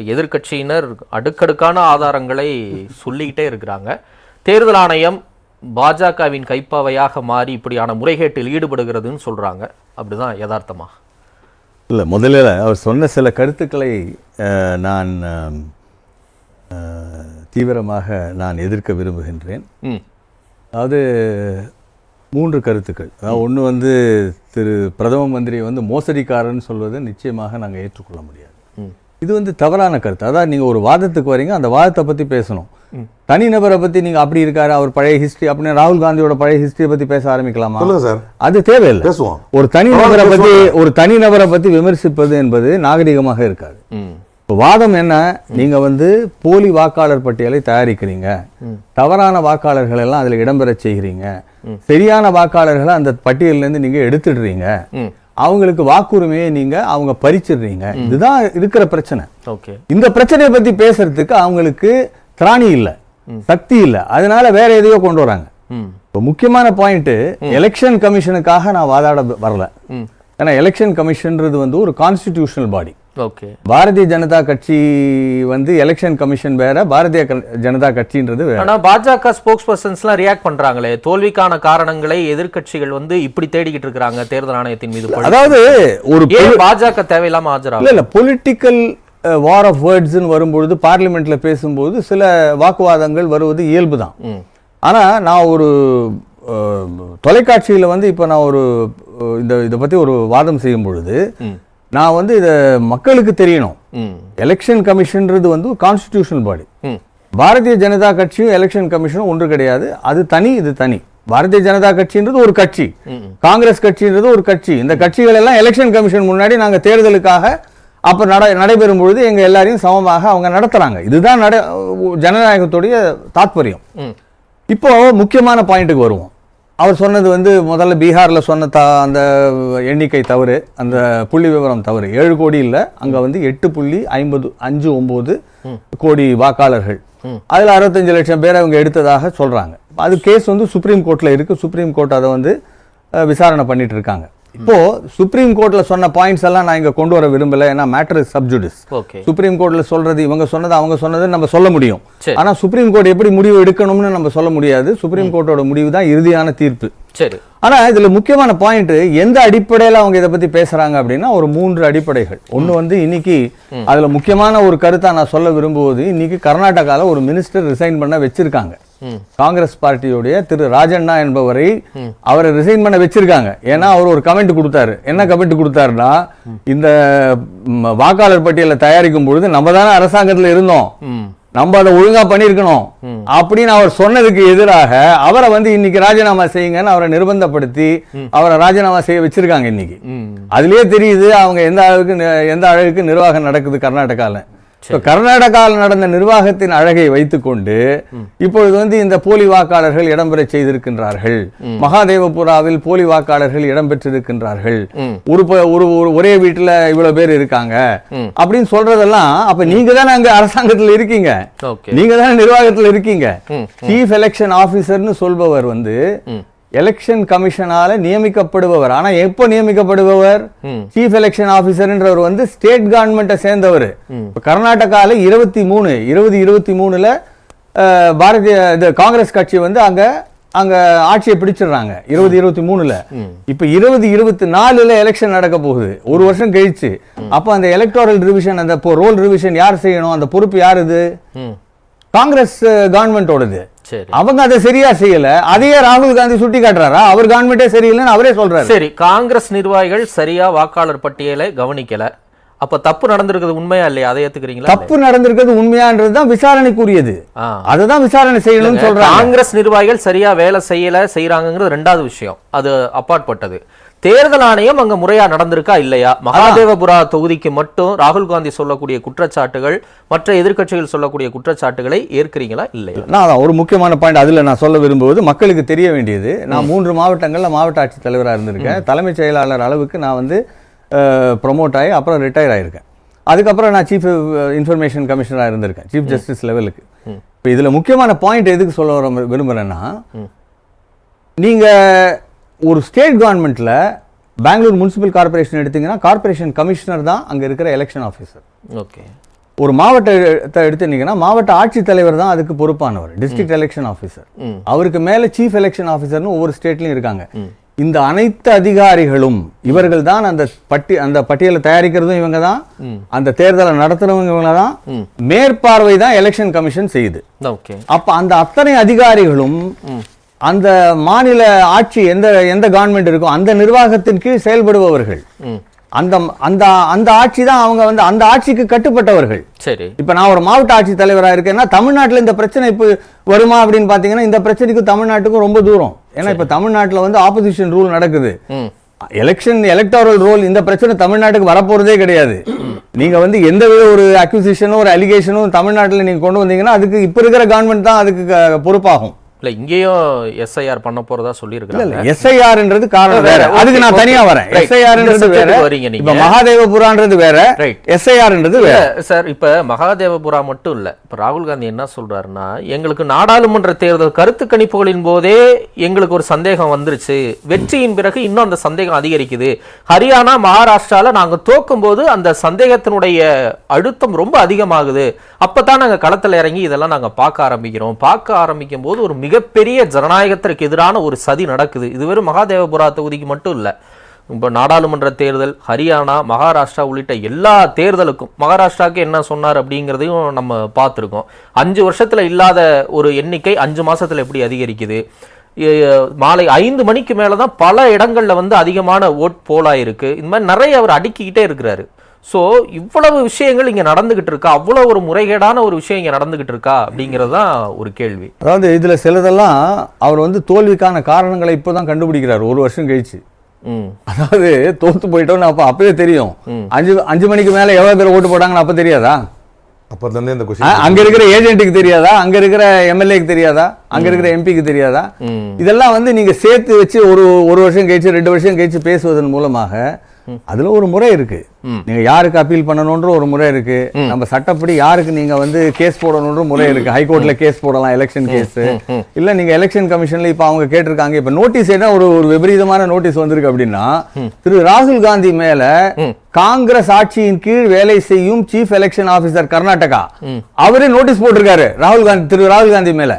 இப்போ எதிர்க்கட்சியினர் அடுக்கடுக்கான ஆதாரங்களை சொல்லிக்கிட்டே இருக்கிறாங்க. தேர்தல் ஆணையம் பாஜகவின் கைப்பாவையாக மாறி இப்படியான முறைகேட்டில் ஈடுபடுகிறதுன்னு சொல்றாங்க. அப்படிதான் யதார்த்தமா? இல்லை முதலில் அவர் சொன்ன சில கருத்துக்களை நான் தீவிரமாக நான் எதிர்க்க விரும்புகின்றேன். அதாவது மூன்று கருத்துக்கள். அதாவது ஒன்று வந்து திரு பிரதம மந்திரி வந்து மோசடிக்காரன்னு சொல்வதை நிச்சயமாக நாங்கள் ஏற்றுக்கொள்ள முடியாது. இது வந்து தவறான கருத்து. அதாவது நீங்கள் ஒரு வாதத்துக்கு வரீங்க அந்த வாதத்தை பற்றி பேசணும். தனிநபரை பற்றி நீங்கள் அப்படி இருக்காரு அவர் பழைய ஹிஸ்ட்ரி அப்படின்னு ராகுல் காந்தியோட பழைய ஹிஸ்டரியை பற்றி பேச ஆரம்பிக்கலாமா? சார். அது தேவையில்லை. பேசுவோம். ஒரு தனிநபரை பற்றி ஒரு தனிநபரை பற்றி விமர்சிப்பது என்பது நாகரிகமாக இருக்காது. இப்போ வாதம் என்ன? நீங்க வந்து போலி வாக்காளர் பட்டியலை தயாரிக்கிறீங்க. தவறான வாக்காளர்கள் எல்லாம் அதுல இடம்பெறச் செய்கிறீங்க. சரியான வாக்காளர்களை அந்த பட்டியல்ல இருந்து நீங்க எடுத்துடுறீங்க. அவங்களுக்கு வாக்குரிமையை நீங்க அவங்க பறிச்சிடுறீங்க. இதுதான் இருக்கிற பிரச்சனை. ஓகே. இந்த பிரச்சனையை பத்தி பேசுறதுக்கு அவங்களுக்கு திராணி இல்ல சக்தி இல்ல. அதனால வேற எதையோ கொண்டு வராங்க. இப்போ முக்கியமான பாயிண்ட் எலெக்ஷன் கமிஷனுக்காக நான் வாதாட வரல. ஏன்னா எலெக்ஷன் கமிஷன்றது வந்து ஒரு constitutional body okay. Bharatiya Janata கட்சி வந்து எலெக்ஷன் கமிஷன் வேற பாரதிய ஜனதா கட்சின்றது வேற. ஆனா பாஜக ஸ்போக்ஸ் பர்சன்ஸ்லாம் ரியாக்ட் பண்றாங்களே. தோல்விக்கான காரணங்களை எதிர்க்கட்சிகள் வந்து இப்படி தேடிக்கிட்டு இருக்காங்க தேர்தல் ஆணையத்தின் மீது. அதாவது ஒரு பாஜக தேவையில்லாம ஆஜராகும்? இல்ல இல்ல பொலிட்டிக்கல் வார் ஆஃப் வேர்ட்ஸ்னு வரும்பொழுது பார்லிமெண்ட்ல பேசும்போது சில வாக்குவாதங்கள் வருவது இயல்பு தான் ம். ஆனா நான் ஒரு தொலைக்காட்சியில வந்து இப்போ நான் ஒரு இந்த இதை பத்தி ஒரு வாதம் செய்யும் பொழுது நான் வந்து இதை மக்களுக்கு தெரியணும். எலெக்ஷன் கமிஷன்றது வந்து கான்ஸ்டிடியூஷனல் பாடி பாரதிய ஜனதா கட்சியும் எலெக்ஷன் கமிஷனும் ஒன்று கிடையாது. அது தனி இது தனி. பாரதிய ஜனதா கட்சின்றது ஒரு கட்சி. காங்கிரஸ் கட்சின்றது ஒரு கட்சி. இந்த கட்சிகள் எல்லாம் எலெக்ஷன் கமிஷன் முன்னாடி நாங்க தேர்தலுக்காக அப்ப நட நடைபெறும் பொழுது எங்க எல்லாரையும் சமமாக அவங்க நடத்துறாங்க. இதுதான் நட ஜனநாயகத்துடைய தாத்பரியம். இப்போ முக்கியமான பாயிண்ட்டுக்கு வருவோம். அவர் சொன்னது வந்து முதல்ல பீகார்ல சொன்ன த அந்த எண்ணிக்கை தவறு அந்த புள்ளி விவரம் தவறு. ஏழு கோடி இல்ல அங்க வந்து எட்டு புள்ளி ஐம்பது அஞ்சு ஒன்பது கோடி வாக்காளர்கள். அதுல அறுபத்தஞ்சு லட்சம் பேர் அவங்க எடுத்ததாக சொல்றாங்க. அது கேஸ் வந்து சுப்ரீம் கோர்ட்ல இருக்கு. சுப்ரீம் கோர்ட் அதை வந்து விசாரணை பண்ணிட்டு இருக்காங்க. இப்போ சுப்ரீம் கோர்ட்ல சொன்ன பாயிண்ட்ஸ் எல்லாம் நான் இங்க கொண்டு வர விரும்பல. ஏன்னா மேட்டர் சப்ஜுடிஸ் ஓகே சுப்ரீம் கோர்ட்ல சொல்றது இவங்க சொன்னது அவங்க சொன்னது நம்ம சொல்ல முடியும். ஆனா சுப்ரீம் கோர்ட் எப்படி முடிவு எடுக்கணும்னு நம்ம சொல்ல முடியாது. சுப்ரீம் கோர்ட்டோட முடிவு தான் இறுதியான தீர்ப்பு. சரி. ஆனா இதுல முக்கியமான பாயிண்ட் எந்த அடிப்படையில அவங்க இதை பத்தி பேசுறாங்க அப்படின்னா ஒரு மூன்று அடிப்படைகள். ஒண்ணு வந்து இன்னைக்கு அதுல முக்கியமான ஒரு கருத்தா நான் சொல்ல விரும்புவது இன்னைக்கு கர்நாடகால ஒரு மினிஸ்டர் ரிசைன் பண்ண வச்சிருக்காங்க. காங்கிரஸ் பார்ட்டியுடைய திரு ராஜண்ணா என்பவரை அவரை ரிசைன் பண்ண வச்சிருக்காங்க. ஏன்னா அவர் ஒரு கமெண்ட் கொடுத்தாரு. என்ன கமெண்ட் கொடுத்தாருன்னா இந்த வாக்காளர் பட்டியலை தயாரிக்கும் பொழுது நம்ம தானே அரசாங்கத்துல இருந்தோம். நம்ம அதை ஒழுங்கா பண்ணியிருக்கணும். அப்படின்னு அவர் சொன்னதுக்கு எதிராக அவரை வந்து இன்னைக்கு ராஜினாமா செய்யுங்கன்னு அவரை நிர்பந்தப்படுத்தி அவரை ராஜினாமா செய்ய வச்சிருக்காங்க இன்னைக்கு. அதுலயே தெரியுது அவங்க எந்த அளவுக்கு எந்த அளவுக்கு நிர்வாகம் நடக்குது கர்நாடகால. இப்போ கர்நாடகாவில் நடந்த நிர்வாகத்தின் அழகை வைத்துக்கொண்டு இப்பொழுது வந்து இந்த போலி வாக்காளர்கள் இடம்பெற செய்திருக்கின்றார்கள். மகாதேவபுராவில் போலி வாக்காளர்கள் இடம்பெற்றிருக்கின்றார்கள். ஒரு ஒரு ஒரு- வீட்டுல இவ்வளவு பேர் இருக்காங்க. அப்படின்னு சொல்றதெல்லாம் அப்ப நீங்க தானே அங்க அரசாங்கத்துல இருக்கீங்க. நீங்க தானே நிர்வாகத்துல இருக்கீங்க. சீஃப் எலெக்ஷன் ஆபீசர்னு சொல்பவர் வந்து எலெக்ஷன் கமிஷனால நியமிக்கப்படுபவர். ஆனா எப்போ நியமிக்கப்படுபவர். சீஃப் எலெக்ஷன் ஆபீசர்ன்றவர் வந்து ஸ்டேட் கவர்மெண்ட்டை சேர்ந்தவர். கர்நாடகால இருபத்தி மூணு இருபது இருபத்தி மூணுல பாரதிய இது காங்கிரஸ் கட்சி வந்து அங்க அங்க ஆட்சியை பிடிச்சிடுறாங்க. இருபது இருபத்தி மூணுல. இப்ப இருபது இருபத்தி நாலுல எலெக்ஷன் நடக்க போகுது. ஒரு வருஷம் கழிச்சு. அப்ப அந்த எலக்டோரல் ரிவிஷன் அந்த ரோல் ரிவிஷன் யார் செய்யணும்? அந்த பொறுப்பு யார் இது? காங்கிரஸ் கவர்மெண்டோடது சரி. அவங்க அதை சரியா செய்யல. அதையே ராகுல் காந்தி சுட்டி காட்டுறாரா அவர் கவர்மெண்டே சரியில்லைன்னு அவரே சொல்றாரு. சரி காங்கிரஸ் நிர்வாகிகள் சரியா வாக்காளர் பட்டியலை கவனிக்கல. அப்ப தப்பு நடந்திருக்கிறது உண்மையா இல்லையா? அதை ஏத்துக்கிறீங்களா தப்பு நடந்திருக்கிறது உண்மையான்றது தான் விசாரணைக்குரியது. அதுதான் விசாரணை செய்யணும்னு சொல்றாங்க. காங்கிரஸ் நிர்வாகிகள் சரியா வேலை செய்யல செய்யறாங்கிறது ரெண்டாவது விஷயம். அது அப்பாற்பட்டது. தேர்தல் ஆணையம் அங்க முறையா நடந்திருக்கா இல்லையா? மகாதேவபுரா தொகுதிக்கு மட்டும் ராகுல் காந்தி சொல்லக்கூடிய குற்றச்சாட்டுகள் மற்ற எதிர்க்கட்சிகள் சொல்லக்கூடிய குற்றச்சாட்டுகளை ஏற்கிறீங்களா இல்லையா? நான் ஒரு முக்கியமான பாயிண்ட் அதுல நான் சொல்ல விரும்புவது மக்களுக்கு தெரிய வேண்டியது. நான் மூன்று மாவட்டங்கள்ல மாவட்ட ஆட்சித்தலைவரா இருந்திருக்கேன். தலைமைச் செயலாளர் அளவுக்கு நான் வந்து ப்ரொமோட் ஆகி அப்புறம் ரிட்டையர் ஆயிருக்கேன். அதுக்கப்புறம் நான் சீஃப் இன்ஃபர்மேஷன் கமிஷனராக இருந்திருக்கேன் சீஃப் ஜஸ்டிஸ் லெவலுக்கு இப்போ இதுல முக்கியமான பாயிண்ட் எதுக்கு சொல்ல வர விரும்புறேன்னா நீங்க ஒரு ஸ்டேட் கவர்மெண்ட்ல பெங்களூர் முனிசிபல் கார்ப்பரேஷன் எடுத்தீங்கன்னா கார்ப்பரேஷன் கமிஷனர் தான் அங்க இருக்கிற எலெக்ஷன் ஆஃபீஸர் ஓகே ஒரு மாவட்டத்தை எடுத்துட்டீங்கன்னா மாவட்ட ஆட்சித்தலைவர் தான் அதுக்கு பொறுப்பானவர் டிஸ்ட்ரிக்ட் எலெக்ஷன் ஆஃபீஸர். அவருக்கு மேல சீஃப் எலெக்ஷன் ஆஃபீஸர்னு ஒவ்வொரு ஸ்டேட்லயும் இருக்காங்க. இந்த அனைத்து அதிகாரிகளும் இவர்கள் தான் அந்த பட்டி அந்த பட்டியலை தயாரிக்கிறதும் இவங்க தான். அந்த தேர்தலை நடத்துறவங்க இவங்க தான். மேற்பார்வை தான் எலெக்ஷன் கமிஷன் செய்யுது. அப்ப அந்த அத்தனை அதிகாரிகளும் அந்த மாநில ஆட்சி எந்த எந்த கவர்மெண்ட் இருக்கோ அந்த நிர்வாகத்தின் கீழ் செயல்படுபவர்கள். அந்த அந்த அந்த ஆட்சி தான் அவங்க வந்து அந்த ஆட்சிக்கு கட்டுப்பட்டவர்கள். சரி. இப்ப நான் ஒரு மாவட்ட ஆட்சி தலைவராக இருக்கேன்னா தமிழ்நாட்டுல இந்த பிரச்சனை இப்போ வருமா அப்படின்னு பாத்தீங்கன்னா இந்த பிரச்சனைக்கும் தமிழ்நாட்டுக்கும் ரொம்ப தூரம். ஏன்னா இப்ப தமிழ்நாட்டுல வந்து ஆப்போசிஷன் ரூல் நடக்குது. எலெக்ஷன் எலக்டோரல் ரோல் இந்த பிரச்சனை தமிழ்நாட்டுக்கு வரப்போறதே கிடையாது. நீங்க வந்து எந்த வித ஒரு அக்யூசிஷனும் ஒரு அலிகேஷனும் தமிழ்நாட்டுல நீங்க கொண்டு வந்தீங்கன்னா அதுக்கு இப்ப இருக்கிற கவர்மெண்ட் தான் அதுக்கு பொறுப்பாகும். இல்ல இங்கேயும் எஸ்ஐஆர் பண்ண போறதா சொல்லியிருக்காங்க எஸ்ஐஆர்ன்றது காரணம் வேற. அதுக்கு நான் தனியா வரேன். எஸ்ஐஆர்ன்றது வேற. வரீங்க நீங்க. மகாதேவபுரான்றது வேற. எஸ்ஐஆர்ன்றது வேற. சார் இப்ப மகாதேவபுரா மட்டும் இல்ல. இப்ப ராகுல் காந்தி என்ன சொல்றாருன்னா எங்களுக்கு நாடாளுமன்ற தேர்தல் கருத்து கணிப்புகளின் போதே எங்களுக்கு ஒரு சந்தேகம் வந்துருச்சு. வெற்றியின் பிறகு இன்னும் அந்த சந்தேகம் அதிகரிக்குது. ஹரியானா மகாராஷ்டிரால நாங்க தோக்கும் போது அந்த சந்தேகத்தினுடைய அழுத்தம் ரொம்ப அதிகமாகுது. அப்பதான் நாங்க களத்துல இறங்கி இதெல்லாம் நாங்க பார்க்க ஆரம்பிக்கிறோம். பார்க்க ஆரம்பிக்கும் போது ஒரு மிகப்பெரிய ஜனநாயகத்திற்கு எதிரான ஒரு சதி நடக்குது. இது வெறும் மகாதேவபுரா தொகுதிக்கு மட்டும் இல்லை. இப்போ நாடாளுமன்ற தேர்தல் ஹரியானா மகாராஷ்டிரா உள்ளிட்ட எல்லா தேர்தலுக்கும் மகாராஷ்டிராவுக்கு என்ன சொன்னார் அப்படிங்கிறதையும் நம்ம பார்த்துருக்கோம். அஞ்சு வருஷத்தில் இல்லாத ஒரு எண்ணிக்கை அஞ்சு மாதத்தில் எப்படி அதிகரிக்குது? மாலை ஐந்து மணிக்கு மேலே தான் பல இடங்களில் வந்து அதிகமான ஓட் போலாக இருக்குது இந்த மாதிரி நிறைய அவர் அடுக்கிக்கிட்டே இருக்கிறாரு. ஸோ இவ்வளவு விஷயங்கள் இங்க நடந்துகிட்டு இருக்கா? அவ்வளவு ஒரு முறைகேடான ஒரு விஷயம் இங்க நடந்துகிட்டு இருக்கா? அப்படிங்கிறது தான் ஒரு கேள்வி. அதாவது இதுல சிலதெல்லாம் அவர் வந்து தோல்விக்கான காரணங்களை இப்போதான் கண்டுபிடிக்கிறார். ஒரு வருஷம் கழிச்சு. ம். அதாவது தோத்து போயிட்டோம்னு அப்ப அப்பவே தெரியும். அஞ்சு அஞ்சு மணிக்கு மேல எவ்வளவு பேர் ஓட்டு போட்டாங்கன்னு அப்ப தெரியாதா? அப்போதுலேருந்தே இந்த கொஸ்டின் அங்க இருக்கிற ஏஜென்ட்டுக்கு தெரியாதா? அங்க இருக்கிற எம்எல்ஏக்கு தெரியாதா? அங்க இருக்கிற எம்பிக்கு தெரியாதா? இதெல்லாம் வந்து நீங்க சேர்த்து வச்சு ஒரு ஒரு வருஷம் கழிச்சு ரெண்டு வருஷம் கழிச்சு பேசுவதன் மூலமாக அதுல ஒரு முறை இருக்கு. நீங்க யாருக்கு அப்பீல் பண்ணணும்ன்ற ஒரு முறை இருக்கு. நம்ம சட்டப்படி யாருக்கு நீங்க வந்து கேஸ் போடணும்ன்ற முறை இருக்கு. ஹைகோர்ட்ல கேஸ் போடலாம் எலெக்ஷன் கேஸ் இல்ல நீங்க எலெக்ஷன் கமிஷன்ல இப்ப அவங்க கேட்டிருக்காங்க. இப்ப நோட்டீஸ் என்ன ஒரு ஒரு விபரீதமான நோட்டீஸ் வந்திருக்கு அப்படின்னா திரு ராகுல் காந்தி மேல காங்கிரஸ் ஆட்சியின் கீழ் வேலை செய்யும் சீஃப் எலெக்ஷன் ஆபீசர் கர்நாடகா. அவரே நோட்டீஸ் போட்டிருக்காரு ராகுல் காந்தி திரு ராகுல் காந்தி மேல.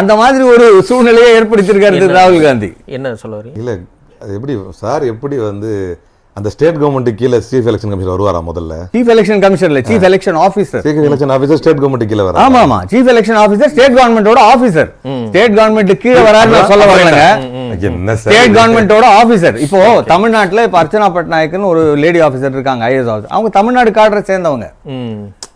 அந்த மாதிரி ஒரு சூழ்நிலையை ஏற்படுத்தியிருக்காரு திரு ராகுல் காந்தி. என்ன சொல்ல வரீங்க? இல்லை அது எப்படி சார் எப்படி வந்து அந்த ஸ்டேட் கவர்மெண்ட் கீழே சீஃப் எலெக்ஷன் கமிஷன் வருவாரா முதல்ல? Chief election கமிஷனர்ல chief election officer chief election officer state government கீழே வரா ஆமா ஆமா. சீஃப் எலெக்ஷன் ஆபீசர் ஸ்டேட் கவர்மெண்டோட ஆபீசர் ஸ்டேட் கவர்மெண்ட் கீழே நான் சொல்ல வரலங்க. என்ன ஸ்டேட் கவர்மெண்டோட ஆபீசர் இப்போ தமிழ்நாட்டுல இப்ப அர்ச்சனா பட்நாயக்னு ஒரு லேடி ஆபீசர் இருக்காங்க ஐஏஎஸ் ஆஃபீஸர் அவங்க தமிழ்நாடு காடரை சேர்ந்தவங்க.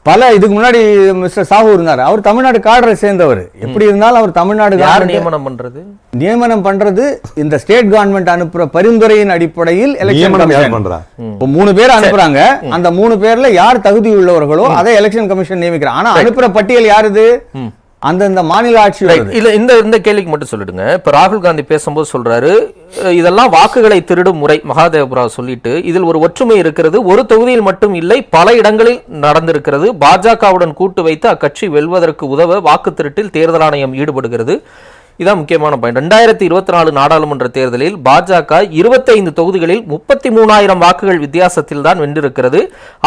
பல இதுக்கு முன்னாடி மிஸ்டர் சாஹூ இருந்தார். அவர் தமிழ்நாடு காடரை சேர்ந்தவர். எப்படி இருந்தாலும் அவர் தமிழ்நாடு யார் நியமனம் பண்றது? நியமனம் பண்றது இந்த ஸ்டேட் கவர்மெண்ட் அனுப்புற பரிந்துரையின் அடிப்படையில் எலெக்ஷன் நியமனம் யார் கமிஷன் பண்றா? இப்போ மூணு பேர் அனுப்புறாங்க. அந்த மூணு பேர்ல யார் தகுதி உள்ளவர்களோ அதை எலெக்ஷன் கமிஷன் நியமிக்கிறாங்க ஆனா அனுப்புற பட்டியல் யாருது அந்தந்த மாநில ஆட்சி இல்ல இந்த இந்த கேள்விக்கு மட்டும் சொல்லிடுங்க. இப்ப ராகுல் காந்தி பேசும்போது சொல்றாரு இதெல்லாம் வாக்குகளை திருடும் முறை மகாதேவபுரா சொல்லிட்டு இதில் ஒரு ஒற்றுமை இருக்கிறது ஒரு தொகுதியில் மட்டும் இல்லை பல இடங்களில் நடந்திருக்கிறது. பாஜகவுடன் கூட்டு வைத்து அக்கட்சி வெல்வதற்கு உதவ வாக்கு திருட்டில் தேர்தல் ஆணையம் ஈடுபடுகிறது. இதான் முக்கியமான பாயிண்ட் ரெண்டாயிரத்தி இருபத்தி நாலு நாடாளுமன்ற தேர்தலில் பாஜக இருபத்தைந்து தொகுதிகளில் முப்பத்தி மூணாயிரம் வாக்குகள் வித்தியாசத்தில் தான் வென்றிருக்கிறது.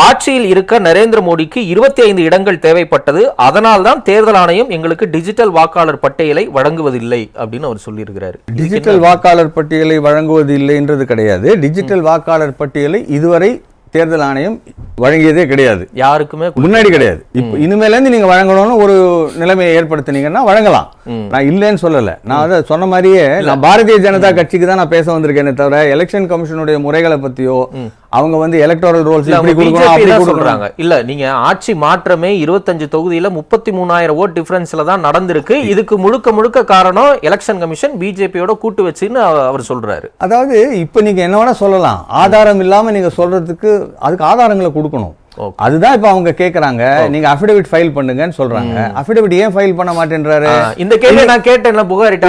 ஆட்சியில் இருக்க நரேந்திர மோடிக்கு இருபத்தி ஐந்து இடங்கள் தேவைப்பட்டது. அதனால் தான் தேர்தல் ஆணையம் எங்களுக்கு டிஜிட்டல் வாக்காளர் பட்டியலை வழங்குவதில்லை அப்படின்னு அவர் சொல்லியிருக்கிறாரு. டிஜிட்டல் வாக்காளர் பட்டியலை வழங்குவது இல்லைன்றது கிடையாது டிஜிட்டல் வாக்காளர் பட்டியலை இதுவரை தேர்தல் ஆணையம் வழங்கியதே கிடையாது. யாருக்குமே முன்னாடி கிடையாது. இப்போ இனிமேல இருந்து நீங்க வழங்கணும்னு ஒரு நிலைமையை ஏற்படுத்தினீங்கன்னா வழங்கலாம். நான் இல்லைன்னு சொல்லல. நான் அதை சொன்ன மாதிரியே நான் பாரதிய ஜனதா கட்சிக்கு தான் நான் பேச வந்திருக்கேனே தவிர எலெக்ஷன் கமிஷனுடைய முறைகளை பத்தியோ அவங்க வந்து எலக்டோரல் ரோல்ஸ் இப்படி கொடுக்கணும் அப்படி கொடுக்குறாங்க இல்ல நீங்க ஆட்சி மாற்றமே இருபத்தஞ்சு தொகுதியில முப்பத்தி மூணாயிரம் ஓட் டிஃபரன்ஸ்ல தான் நடந்திருக்கு. இதுக்கு முழுக்க முழுக்க காரணம் எலெக்ஷன் கமிஷன் பிஜேபியோட கூட்டு வச்சுன்னு அவ- அவர் சொல்றாரு. அதாவது இப்போ நீங்க என்ன வேணா சொல்லலாம். ஆதாரம் இல்லாம நீங்க சொல்றதுக்கு அதுக்கு ஆதாரங்களை கொடுக்கணும். அதுதான் இப்போ அவங்க கேக்குறாங்க. நீங்க அஃபிடவிட் ஃபைல் பண்ணுங்கன்னு சொல்றாங்க. அஃபிடவிட் ஏன் ஃபைல் பண்ண மாட்டேன்றாரு? இந்த கேள்வி நான் கேட்டேன்ல புகாரிட்ட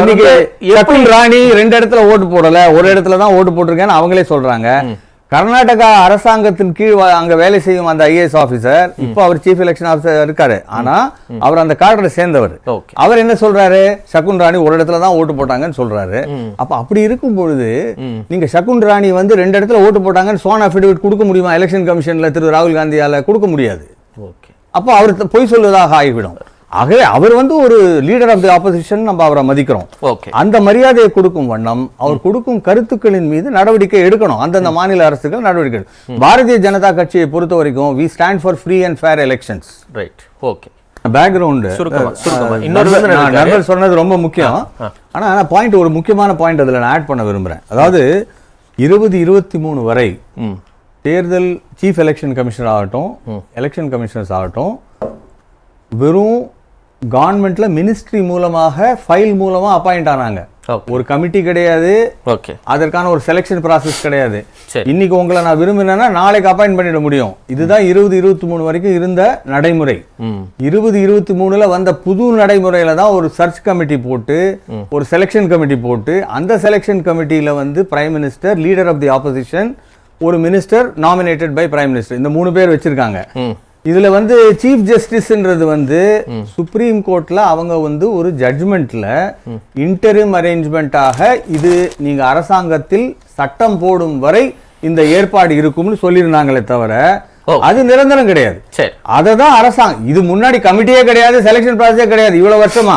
ராணி ரெண்டு இடத்துல ஓட்டு போடல. ஒரு இடத்துல தான் ஓட்டு போட்டிருக்கேன்னு அவங்களே சொல்றாங்க. கர்நாடகா அரசாங்கத்தின் கீழ் அங்க வேலை செய்யும் அந்த ஐஏஎஸ் ஆபீசர் இப்போ அவர் சீஃப் எலெக்ஷன் ஆபீசர் இருக்காரு. ஆனா அவர் அந்த கார்டரை சேர்ந்தவர். அவர் என்ன சொல்றாரு? சகுன் ராணி ஒரு இடத்துல தான் ஓட்டு போட்டாங்கன்னு சொல்றாரு. அப்ப அப்படி இருக்கும் பொழுது நீங்க சகுன் ராணி வந்து ரெண்டு இடத்துல ஓட்டு போட்டாங்கன்னு சோன் அஃபிடவிட் கொடுக்க முடியுமா? எலெக்ஷன் கமிஷன்ல திரு ராகுல் காந்தியால கொடுக்க முடியாது. ஓகே. அப்போ அவர் பொய் சொல்வதாக ஆகிவிடும். ஆகவே அவர் வந்து ஒரு லீடர் ஆஃப் தி ஆப்போசிஷன் நம்ம அவரை மதிக்கிறோம். அந்த மரியாதையை கொடுக்கும் வண்ணம் அவர் கொடுக்கும் கருத்துக்களின் மீது நடவடிக்கை எடுக்கணும். அந்தந்த மாநில அரசுகள் நடவடிக்கை எடுக்கணும். பாரதிய ஜனதா கட்சியை பொறுத்த வரைக்கும் we stand for free and fair elections right okay background. நண்பர் சொன்னது ரொம்ப முக்கியம். ஆனா ஆனா பாயிண்ட் ஒரு முக்கியமான பாயிண்ட் அதுல நான் ஆட் பண்ண விரும்புறேன். அதாவது இருபது இருபத்தி மூணு வரை தேர்தல் சீஃப் எலெக்ஷன் கமிஷனர் ஆகட்டும் எலெக்ஷன் கமிஷனர்ஸ் ஆகட்டும் வெறும் கவர்மெண்ட்ல மினிஸ்ட்ரி மூலமாக ஃபைல் மூலமா அப்பாயிண்ட் ஆனாங்க. ஒரு கமிட்டி கிடையாது. ஓகே அதற்கான ஒரு செலெக்ஷன் process கிடையாது. இன்னைக்கு உங்களை நான் விரும்பினேன்னா நாளைக்கு அப்பாயிண்ட் பண்ணிட முடியும். இதுதான் இருபது இருபத்தி மூணு வரைக்கும் இருந்த நடைமுறை. இருபது இருபத்தி மூணுல வந்த புது நடைமுறையில தான் ஒரு சர்ச் கமிட்டி போட்டு ஒரு செலெக்ஷன் கமிட்டி போட்டு அந்த செலெக்ஷன் கமிட்டியில வந்து prime minister leader of the opposition ஒரு minister nominated by prime minister இந்த மூணு பேர் வச்சிருக்காங்க. இதுல வந்து சீஃப் ஜஸ்டிஸ்ன்றது வந்து சுப்ரீம் கோர்ட்ல அவங்க வந்து ஒரு ஜட்ஜ்மெண்ட்ல இன்டரிம் அரேஞ்ச்மெண்ட்டாக இது நீங்க அரசாங்கத்தில் சட்டம் போடும் வரை இந்த ஏற்பாடு இருக்கும்னு சொல்லியிருந்தாங்களே தவிர. அது நிரந்தரம் கிடையாது. சரி. அதை தான் அரசாங்கம். இது முன்னாடி கமிட்டியே கிடையாது செலெக்ஷன் ப்ராசஸே கிடையாது. இவ்வளவு வருஷமா.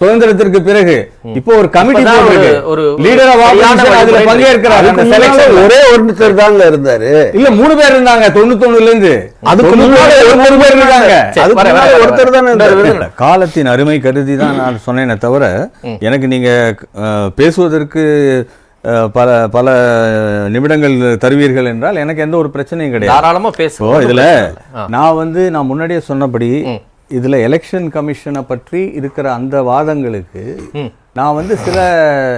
சுதந்திரத்திற்கு பிறகு இப்போ ஒரு கமிட்டி ஒரு- லீடர் ஆஃப் அதுல பங்கேற்கிறார். அந்த செலெக்ஷன் ஒரே ஒருத்தர் தாங்க இருந்தாரு. இல்ல மூணு பேர் இருந்தாங்க தொண்ணூத்தொன்னுல இருந்து அதுக்கு முன்னாடி ஒரு பேர் இருந்தாங்க. அதுக்கு முன்னாடி ஒருத்தர் தானே. இருந்தாரு. காலத்தின் அருமை கருதி தான் நான் சொன்னேனே தவிர எனக்கு நீங்க பேசுவதற்கு பல பல நிமிடங்கள் தருவீர்கள் என்றால் எனக்கு எந்த ஒரு பிரச்சனையும் கிடையாது. தாராளமா பேசுவோம் இதுல நான் வந்து நான் முன்னாடியே சொன்னபடி இதுல எலெக்ஷன் கமிஷனை பற்றி இருக்கிற அந்த வாதங்களுக்கு. நான் வந்து சில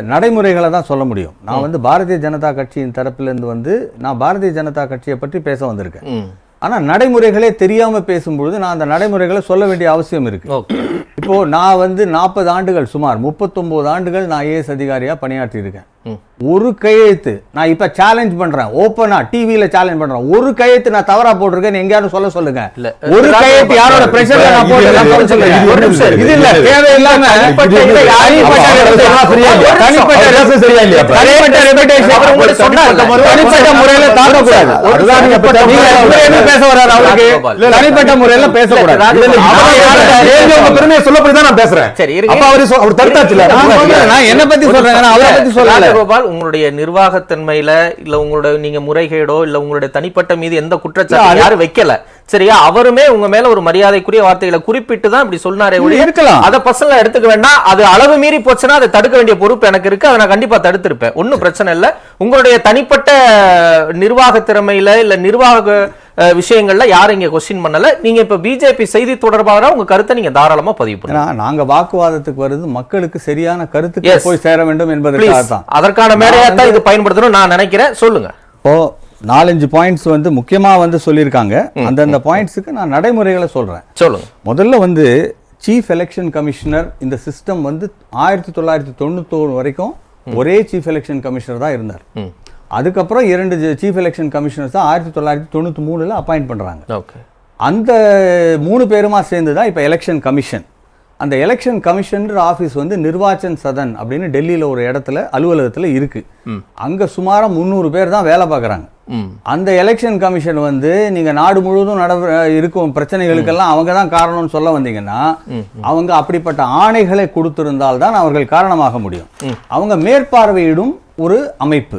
நடைமுறைகளை தான் சொல்ல முடியும். நான் வந்து பாரதிய ஜனதா கட்சியின் தரப்பிலிருந்து வந்து நான் பாரதிய ஜனதா கட்சியை பற்றி பேச வந்திருக்கேன். ம். ஆனா நடைமுறைகளே தெரியாம பேசும்பொழுது நான் அந்த நடைமுறைகளை சொல்ல வேண்டிய அவசியம் இருக்கு. இப்போ நான் வந்து நாற்பது ஆண்டுகள் சுமார் முப்பத்தொன்பது ஆண்டுகள் நான் ஐஏஎஸ் அதிகாரியா பணியாற்றி இருக்கேன் ம். ஒரு கையெழுத்து. நான் இப்ப சேலஞ்ச் பண்றேன். ஓப்பனா டிவியில சேலஞ்ச் பண்றேன். ஒரு கையெழுத்து நான் தவறா போட்டிருக்கேன் எங்கேயாவது சொல்ல சொல்லுங்க. இல்ல. ஒரு கையெழுத்து யாரோட பிரஷர்ல நான் இது போட்டிருக்கேன் சொல்லுங்க இல்ல தேவையில்லாம தனிப்பட்ட முறையில தாக்கக்கூடாது. பேச வர்றாரு அவருக்கு. தனிப்பட்ட முறையில பேசக்கூடாது. பெருமையை சொல்லப்படி தான் நான் பேசுறேன். சரி, அவரு சொ- அவர் தடுத்தாச்சுல? நான் என்ன பத்தி சொல்றேன் அவரை பத்தி சொல்லல. உங்களுடைய நிர்வாகத்தன்மையில இல்ல உங்களோட நீங்க முறைகேடோ இல்ல உங்களுடைய தனிப்பட்ட மீது எந்த குற்றச்சாட்டு யாரும் வைக்கல. சரியா? அவருமே உங்க மேல ஒரு மரியாதைக்குரிய வார்த்தைகளை குறிப்பிட்டு தான் இப்படி சொன்னாரே இருக்கலாம். அத பர்சனலா எடுத்துக்க வேண்டாம். அது அளவு மீறி போச்சுன்னா அதை தடுக்க வேண்டிய பொறுப்பு எனக்கு இருக்கு. அதை நான் கண்டிப்பா தடுத்திருப்பேன். ஒண்ணும் பிரச்சனை இல்ல. உங்களுடைய தனிப்பட்ட நிர்வாக திறமையில இல்ல நிர்வாக விஷயங்கள்ல யாரும் இங்க கொஸ்டின் பண்ணல. நீங்க இப்ப பிஜேபி செய்தி தொடர்பாக உங்க கருத்தை நீங்க தாராளமா பதிவு பண்ணுங்க. ஏன்னா நாங்க வாக்குவாதத்துக்கு வருது மக்களுக்கு சரியான. கருத்துக்கு போய் சேர வேண்டும் என்பதற்காக தான். அதற்கான மேடையா தான் இது பயன்படுத்தணும் நான் நினைக்கிறேன். சொல்லுங்க. இப்போ நாலஞ்சு பாயிண்ட்ஸ் வந்து முக்கியமா வந்து சொல்லியிருக்காங்க. அந்தந்த பாயிண்ட்ஸுக்கு நான் நடைமுறைகளை சொல்றேன். சொல்லுங்க. முதல்ல வந்து சீஃப் எலெக்ஷன் கமிஷனர் இந்த சிஸ்டம் வந்து ஆயிரத்தி தொள்ளாயிரத்தி தொண்ணூத்தோரு வரைக்கும் ஒரே சீஃப் எலெக்ஷன் கமிஷனர் தான் இருந்தார். அதுக்கப்புறம் இரண்டு சீஃப் எலெக்ஷன் கமிஷனர்ஸ் தான் ஆயிரத்தி தொள்ளாயிரத்தி தொண்ணூற்றி மூணுல அப்பாயிண்ட் பண்றாங்க. ஓகே அந்த மூணு பேருமா சேர்ந்து தான் இப்போ எலெக்ஷன் கமிஷன் அந்த எலெக்ஷன் கமிஷன்ற ஆஃபீஸ் வந்து நிர்வாச்சன் சதன் அப்படின்னு டெல்லியில் ஒரு இடத்துல அலுவலகத்தில் இருக்கு. அங்கே சுமாராக முந்நூறு பேர் தான் வேலை பார்க்குறாங்க. அந்த எலெக்ஷன் கமிஷன் வந்து நீங்க நாடு முழுவதும் நட இருக்கும் பிரச்சனைகளுக்கெல்லாம் அவங்க தான் காரணம்னு சொல்ல வந்தீங்கன்னா அவங்க அப்படிப்பட்ட ஆணைகளை கொடுத்திருந்தால் தான் அவர்கள் காரணமாக முடியும். அவங்க மேற்பார்வையிடும் ஒரு அமைப்பு.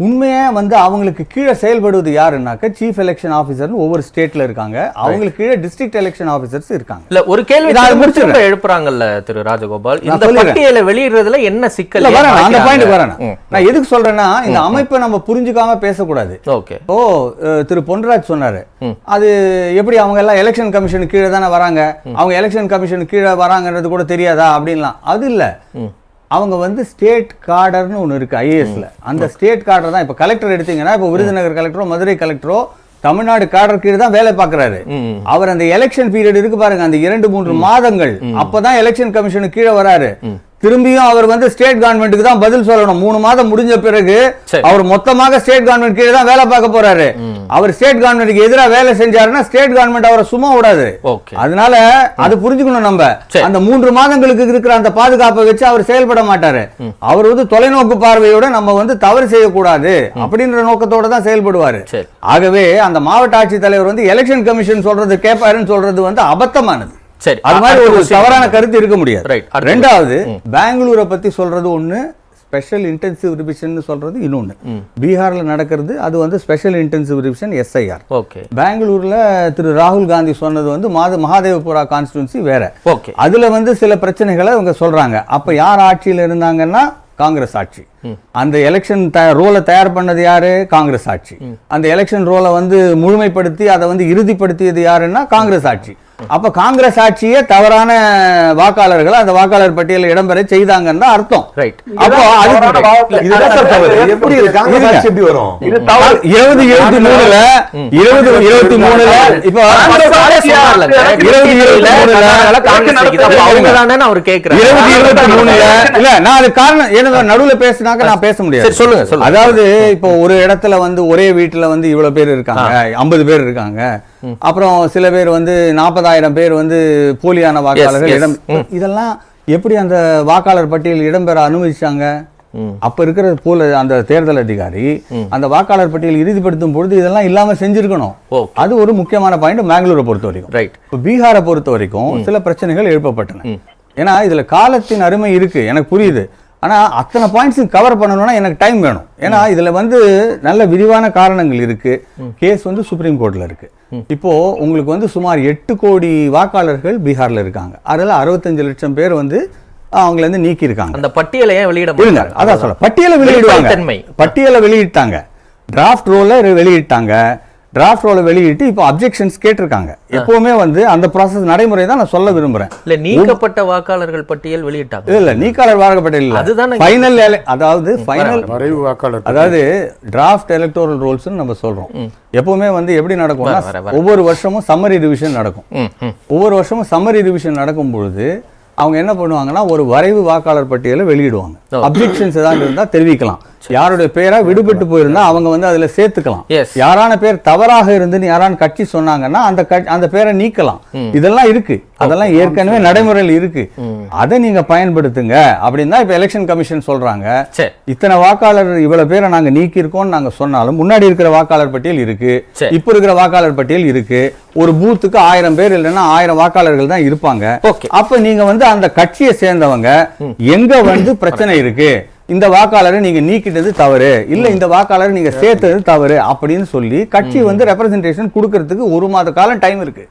ம் உண்மையா வந்து அவங்களுக்கு கீழே செயல்படுவது யாருன்னாக்க சீஃப் எலெக்ஷன் ஆஃபீஸர்னு ஒவ்வொரு ஸ்டேட்ல இருக்காங்க. அவங்களுக்கு கீழே டிஸ்ட்ரிக்ட் எலெக்ஷன் ஆஃபீஸர்ஸ் இருக்காங்க. இல்ல ஒரு கேள்வி. திரும்ப எழுப்புறாங்கல்ல திரு ராஜகோபால்? இந்த. பட்டியலை வெளியிடுறதுல என்ன சிக்கல்? வரேன் அந்த? பாயிண்ட் வரேன். நான் எதுக்கு சொல்றேன்னா இந்த அமைப்பை நம்ம புரிஞ்சுக்காம பேசக்கூடாது. ஓகே. ஓ திரு பொன்ராஜ் சொன்னாரு. அது எப்படி அவங்க எல்லாம் எலெக்ஷன் கமிஷன் கீழே தானே வராங்க? அவங்க எலெக்ஷன் கமிஷன் கீழே வராங்கன்றது கூட தெரியாதா? அப்படின்லாம். அது இல்ல. அவங்க வந்து ஸ்டேட் காடர்னு ஒன்று இருக்கு ஐஏஎஸ்ல அந்த ஸ்டேட் காடர் தான். இப்போ கலெக்டர் எடுத்தீங்கன்னா இப்போ விருதுநகர் கலெக்டரோ மதுரை கலெக்டரோ தமிழ்நாடு காடர் கீழே தான் வேலை பார்க்கறாரு. அவர் அந்த எலெக்ஷன் பீரியட் இருக்கு பாருங்க அந்த இரண்டு மூன்று மாதங்கள். அப்பதான் எலெக்ஷன் கமிஷனுக்கு கீழே வராரு. திரும்பியும் அவர் வந்து ஸ்டேட் கவர்மெண்ட்டுக்கு தான் பதில் சொல்லணும். மூணு மாதம் முடிஞ்ச பிறகு. அவர் மொத்தமாக ஸ்டேட் கவர்மெண்ட் கீழே தான் வேலை பார்க்க போறாரு. அவர் ஸ்டேட் கவர்மெண்ட்டுக்கு எதிராக வேலை செஞ்சாருன்னா ஸ்டேட் கவர்மெண்ட் அவரை சும்மா விடாது. அதனால அது புரிஞ்சுக்கணும் நம்ம. அந்த மூன்று மாதங்களுக்கு இருக்கிற அந்த பாதுகாப்பை வச்சு அவர் செயல்பட மாட்டாரு. அவர் வந்து தொலைநோக்கு பார்வையோட நம்ம வந்து தவறு செய்யக்கூடாது அப்படின்ற நோக்கத்தோட தான் செயல்படுவாரு. ஆகவே அந்த மாவட்ட ஆட்சித்தலைவர் வந்து எலெக்ஷன் கமிஷன் சொல்றது கேட்பாருன்னு சொல்றது வந்து அபத்தமானது. சரி அது மாதிரி ஒரு. தவறான கருத்து இருக்க முடியாது. அடுத்தது. ரெண்டாவது பெங்களூரை பத்தி சொல்றது ஒண்ணு ஸ்பெஷல் இன்டென்சிவ் ரிவிஷன் சொல்றது இன்னொன்னு. பீகார்ல நடக்கிறது அது வந்து special intensive revision SIR okay. பெங்களூர்ல திரு ராகுல் காந்தி சொன்னது வந்து மாத மகாதேவபுரா கான்ஸ்டிடுவன்சி வேற. ஓகே. அதுல வந்து சில பிரச்சனைகளை இவங்க சொல்றாங்க. அப்ப யார் ஆட்சியில இருந்தாங்கன்னா காங்கிரஸ் ஆட்சி. அந்த எலெக்ஷன் ரோலை தயார் பண்ணது யாரு? காங்கிரஸ் ஆட்சி. அந்த எலெக்ஷன் ரோலை வந்து முழுமைப்படுத்தி அதை வந்து இறுதிப்படுத்தியது யாருன்னா காங்கிரஸ் ஆட்சி. அப்ப காங்கிரஸ் ஆட்சியே தவறான வாக்காளர்களை அந்த வாக்காளர் பட்டியலில் இடம்பெற செய்தாங்கன்னு தான் அர்த்தம். ரைட் அப்போ அதுக்கு இதுதான் சார் தவறு. எப்படி காங்கிரஸ். ஆட்சி எப்படி வரும்? இருபது இருபத்தி மூணுல இருபது இருபத்தி மூணுல இப்போ இருபது இருபத்தி மூணுல அவர் கேக்குறாரு இருபது இருபத்தி மூணுல. இல்ல நான் அது காரணம் ஏன்னா நடுவுல பேசினாக்க நான் பேச முடியாது. சரி, சொல்லுங்க, சொல்லுங்க. அதாவது இப்போ ஒரு இடத்துல வந்து ஒரே வீட்டுல வந்து இவ்வளவு பேர் இருக்காங்க. ஐம்பது பேர் இருக்காங்க. அப்புறம் சில பேர் வந்து நாற்பதாயிரம் பேர் வந்து போலியான வாக்காளர்கள். இடம் இதெல்லாம் எப்படி அந்த வாக்காளர் பட்டியல் இடம்பெற அனுமதிச்சாங்க? அப்ப இருக்கிற போல அந்த தேர்தல் அதிகாரி அந்த வாக்காளர் பட்டியல் இறுதிப்படுத்தும் பொழுது இதெல்லாம் இல்லாம செஞ்சிருக்கணும். அது ஒரு முக்கியமான பாயிண்ட் மேங்களூரை பொறுத்த வரைக்கும். ரைட் இப்போ பீகாரை பொறுத்த வரைக்கும் சில பிரச்சனைகள் எழுப்பப்பட்டன. ஏன்னா இதுல காலத்தின் அருமை இருக்கு எனக்கு புரியுது. ஆனா அத்தனை பாயிண்ட்ஸும் கவர் பண்ணணும்னா எனக்கு டைம் வேணும். ஏன்னா இதுல வந்து நல்ல விரிவான காரணங்கள் இருக்கு. கேஸ் வந்து சுப்ரீம் கோர்ட்ல இருக்கு. இப்போ உங்களுக்கு வந்து சுமார் எட்டு கோடி வாக்காளர்கள் பீகார்ல இருக்காங்க. அதுல அறுபத்தஞ்சு லட்சம் பேர் வந்து அவங்கள இருந்து நீக்கி இருக்காங்க அந்த பட்டியலை ஏன் வெளியிட? அதான் சொல்ல பட்டியலை வெளியிடுவாங்க. பட்டியலை வெளியிட்டாங்க. டிராஃப்ட் ரோல வெளியிட்டாங்க. டிராஃப்ட் ரோல வெளியிட்டு இப்போ அப்ஜெக்ஷன்ஸ் கேட்டிருக்காங்க. எப்பவுமே வந்து அந்த ப்ராசஸ் நடைமுறை தான் நான் சொல்ல விரும்புறேன். இல்ல நீக்கப்பட்ட வாக்காளர்கள் பட்டியல் வெளியிட்டாங்க. இல்ல நீக்காளர் வாரப்பட்ட இல்ல. அதுதானே ஃபைனல் அதாவது ஃபைனல் மறைவு வாக்காளர் அதாவது டிராஃப்ட் எலக்டோரல் ரோல்ஸ் நம்ம சொல்றோம். எப்பவுமே வந்து எப்படி நடக்கும்னா வர, வர. ஒவ்வொரு வருஷமும் சம்மரி ரிவிஷன் நடக்கும். ஒவ்வொரு வருஷமும் சம்மரி ரிவிஷன் நடக்கும் பொழுது அவங்க என்ன பண்ணுவாங்கன்னா ஒரு வரைவு வாக்காளர் பட்டியலை வெளியிடுவாங்க. அப்ஜெக்ஷன்ஸ் ஏதாவது இருந்தா தெரிவிக்கலாம். யாருடைய பேரா விடுபட்டு போயிருந்தா அவங்க வந்து அதுல சேர்த்துக்கலாம். யாரான பேர் தவறாக இருந்துன்னு யாரான கட்சி சொன்னாங்கன்னா அந்த அந்த பேரை நீக்கலாம். இதெல்லாம் இருக்கு. அதெல்லாம் ஏற்கனவே நடைமுறையில் இருக்கு. அதை நீங்க பயன்படுத்துங்க. அப்படின்னு தான் இப்ப எலெக்ஷன் கமிஷன் சொல்றாங்க. இத்தனை வாக்காளர் இவ்வளவு பேரை நாங்க நீக்கி இருக்கோம்னு நாங்க சொன்னாலும் முன்னாடி இருக்கிற வாக்காளர் பட்டியல் இருக்கு. இப்ப இருக்கிற வாக்காளர் பட்டியல் இருக்கு. ஒரு பூத்துக்கு ஆயிரம் பேர் இல்லைன்னா ஆயிரம் வாக்காளர்கள் தான் இருப்பாங்க. அப்ப நீங்க வந்து அந்த கட்சியை சேர்ந்தவங்க எங்க வந்து பிரச்சனை இருக்கு? இந்த வாக்காளரை நீங்க நீக்கிட்டது தவறு. இல்ல இந்த வாக்காளரை நீங்க சேர்த்தது தவறு அப்படின்னு சொல்லி கட்சி வந்து ரெப்ரசன்டேஷன் கொடுக்கறதுக்கு ஒரு மாத காலம் டைம் இருக்கு.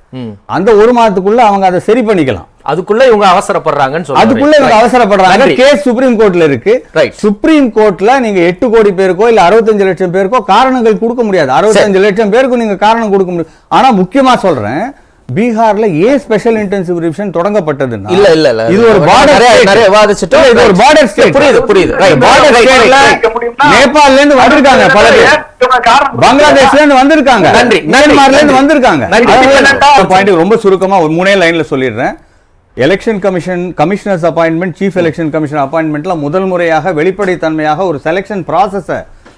அந்த ஒரு மாதத்துக்குள்ள அவங்க அதை சரி பண்ணிக்கலாம். அதுக்குள்ள இவங்க அவசரப்படுறாங்கன்னு அதுக்குள்ள இவங்க. அவசரப்படுறாங்க. கேஸ் சுப்ரீம் கோர்ட்ல இருக்கு. சுப்ரீம் கோர்ட்ல நீங்க எட்டு கோடி பேருக்கோ இல்ல அறுபத்தஞ்சு லட்சம் பேருக்கோ காரணங்கள் கொடுக்க முடியாது. அறுபத்தஞ்சு லட்சம் பேருக்கு நீங்க காரணம் கொடுக்க முடியும் ஆனா முக்கியமா சொல்றேன் பீகார்ல ஏன் ஸ்பெஷல் இன்டென்சிவ் ரிவிஷன் தொடங்கப்பட்டதுன்னா இல்ல இல்ல இல்ல. இது ஒரு பார்டர் நிறைய விவாதிச்சுட்டோம் இது ஒரு பார்டர் ஸ்டேட் புரியுது புரியுது. ரைட் பார்டர் ஸ்டேட்ல நேபாள்ல இருந்து வந்திருக்காங்க பல பேர் பங்களாதேஷ்ல இருந்து வந்திருக்காங்க. நன்றி, மியான்மர்ல இருந்து. வந்திருக்காங்க. பாயிண்ட் ரொம்ப சுருக்கமா ஒரு மூணே லைன்ல சொல்லிடுறேன். Election commission commissioners appointment chief election commission அப்பாயின்மெண்ட்ல முதல் முறையாக வெளிப்படைத்தன்மையாக ஒரு செலெக்ஷன் ப்ராசஸ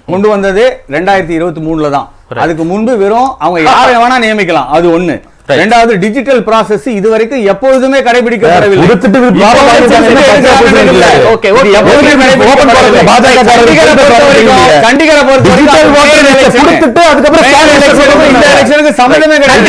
கொண்டு வந்ததே ரெண்டாயிரத்தி இருபத்தி மூணுல தான். அதுக்கு முன்பு வெறும் அவங்க யாரை வேணா நியமிக்கலாம். அது ஒண்ணு. ரெண்டாவது டிஜிட்டல் ப்ராசஸ் இது okay. எப்பொழுதுமே கடைபிடிக்கப்படவில்லை. வரைக்கும் வரைக்கும் சம்மந்தமே கிடையாது